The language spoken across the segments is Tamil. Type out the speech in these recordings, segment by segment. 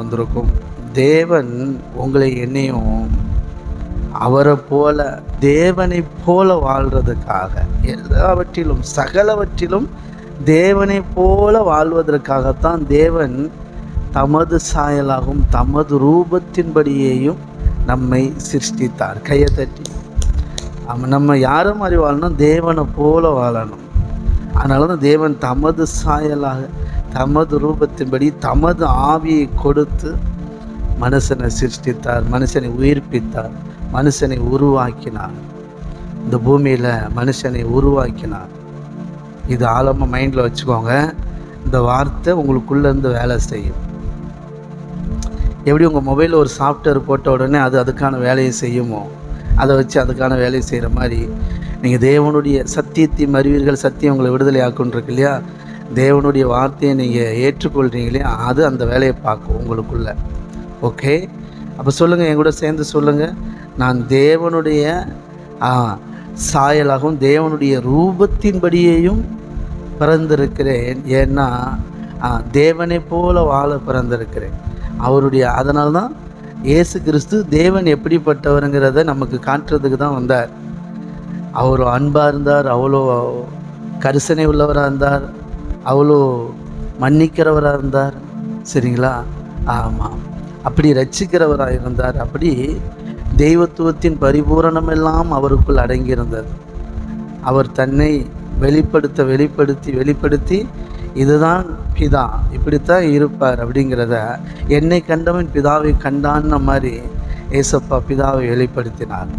வந்திருக்கும். தேவன் உங்களை என்னையும் அவரை போல தேவனை போல வாழ்றதுக்காக எல்லாவற்றிலும் சகலவற்றிலும் தேவனை போல வாழ்வதற்காகத்தான் தேவன் தமது சாயலாகவும் தமது ரூபத்தின்படியேயும் நம்மை சிருஷ்டித்தார். கையை தட்டி. நம்ம யாரை மாதிரி வாழணும்? தேவனை போல வாழணும். அதனால தான் தேவன் தமது சாயலாக தமது ரூபத்தின்படி தமது ஆவியை கொடுத்து மனுஷனை சிருஷ்டித்தார் மனுஷனை உயிர்ப்பித்தார் மனுஷனை உருவாக்கினார். இந்த பூமியில் மனுஷனை உருவாக்கினார். இது ஆழமாக மைண்டில் வச்சுக்கோங்க. இந்த வார்த்தை உங்களுக்குள்ளேருந்து வேலை செய்யும். எப்படி உங்கள் மொபைலில் ஒரு சாஃப்ட்வேர் போட்ட உடனே அது அதுக்கான வேலையை செய்யுமோ? அதை வச்சு அதுக்கான வேலையை செய்கிற மாதிரி. நீங்கள் தேவனுடைய சத்தியத்தையும் அறிவீர்கள் சத்தியம் உங்களை விடுதலை ஆக்குன்றிருக்கு இல்லையா? தேவனுடைய வார்த்தையை நீங்கள் ஏற்றுக்கொள்கிறீங்களே அது அந்த வேலையை பார்க்கும் உங்களுக்குள்ள. ஓகே அப்போ சொல்லுங்கள் என் கூட சேர்ந்து சொல்லுங்கள் நான் தேவனுடைய சாயலாகவும் தேவனுடைய ரூபத்தின்படியையும் பிறந்திருக்கிறேன். ஏன்னா தேவனை போல வாழ பிறந்திருக்கிறேன். அவருடைய அதனால தான் இயேசு கிறிஸ்து தேவன் எப்படிப்பட்டவருங்கிறத நமக்கு காட்டுறதுக்கு தான் வந்தார். அவர் அன்பாக இருந்தார் அவ்வளோ கரிசனை உள்ளவராக இருந்தார். அவ்வளோ மன்னிக்கிறவராக இருந்தார் சரிங்களா? ஆமாம் அப்படி ரட்சிக்கிறவராக இருந்தார் அப்படி தெய்வத்துவத்தின் பரிபூரணம் எல்லாம் அவருக்குள் அடங்கியிருந்தது. அவர் தன்னை வெளிப்படுத்த வெளிப்படுத்தி வெளிப்படுத்தி இதுதான் பிதா இப்படித்தான் இருப்பார் அப்படிங்கிறத என்னை கண்டவன் பிதாவை கண்டான்ன மாதிரி ஏசப்பா பிதாவை வெளிப்படுத்தினார்.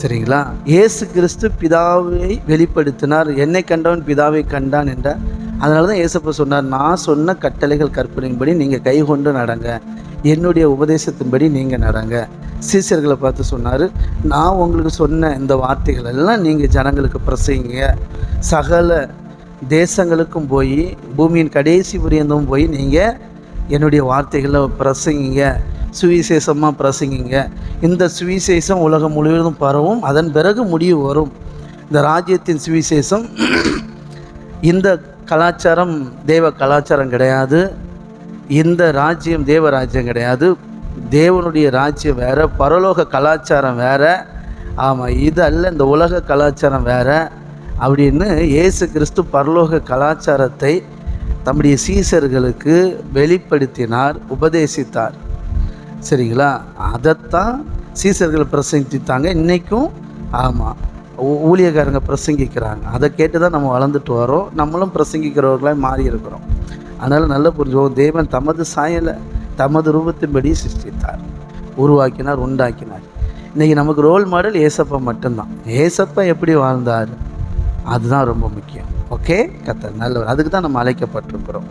சரிங்களா? ஏசு கிறிஸ்து பிதாவை வெளிப்படுத்தினார் என்னை கண்டவன் பிதாவை கண்டான் என்ற அதனால தான் ஏசப்ப சொன்னார் நான் சொன்ன கட்டளைகள் கற்பனையின்படி நீங்கள் கை கொண்டு நடங்க. என்னுடைய உபதேசத்தின்படி நீங்கள் நடங்க. சீசர்களை பார்த்து சொன்னார் நான் உங்களுக்கு சொன்ன இந்த வார்த்தைகள் எல்லாம் நீங்கள் ஜனங்களுக்கு பிரசைங்க சகல தேசங்களுக்கும் போய் பூமியின் கடைசி புரியந்தும் போய் நீங்கள் என்னுடைய வார்த்தைகளை பிரசங்கிங்க. சுவிசேஷமாக பிரசங்கிங்க. இந்த சுவிசேஷம் உலகம் முழுவதும் பரவும் அதன் பிறகு முடிவு வரும். இந்த ராஜ்யத்தின் சுவிசேஷம் இந்த கலாச்சாரம் தேவ கலாச்சாரம் கிடையாது. இந்த ராஜ்யம் தேவ ராஜ்யம் கிடையாது. தேவனுடைய ராஜ்யம் வேறு பரலோக கலாச்சாரம் வேறு. ஆமாம் இது அல்ல இந்த உலக கலாச்சாரம் வேற. அப்படின்னு இயேசு கிறிஸ்து பரலோக கலாச்சாரத்தை தம்முடைய சீசர்களுக்கு வெளிப்படுத்தினார் உபதேசித்தார். சரிங்களா? அதைத்தான் சீசர்கள் பிரசங்கித்தாங்க. இன்றைக்கும் ஆமாம் ஊழியக்காரங்க பிரசங்கிக்கிறாங்க. அதை கேட்டு தான் நம்ம வளர்ந்துட்டு வரோம். நம்மளும் பிரசங்கிக்கிறவர்களாக மாறி இருக்கிறோம். அதனால் நல்ல புரிஞ்சுவோம் தேவன் தமது சாயலை தமது ரூபத்தின்படி சிருஷ்டித்தார். உருவாக்கினார் உண்டாக்கினார். இன்றைக்கி நமக்கு ரோல் மாடல் ஏசப்பா மட்டும்தான். ஏசப்பா எப்படி வாழ்ந்தார்? அதுதான் ரொம்ப முக்கியம். ஓகே கத்த நல்லவர். அதுக்கு தான் நம்ம அழைக்கப்பட்டிருக்கிறோம்.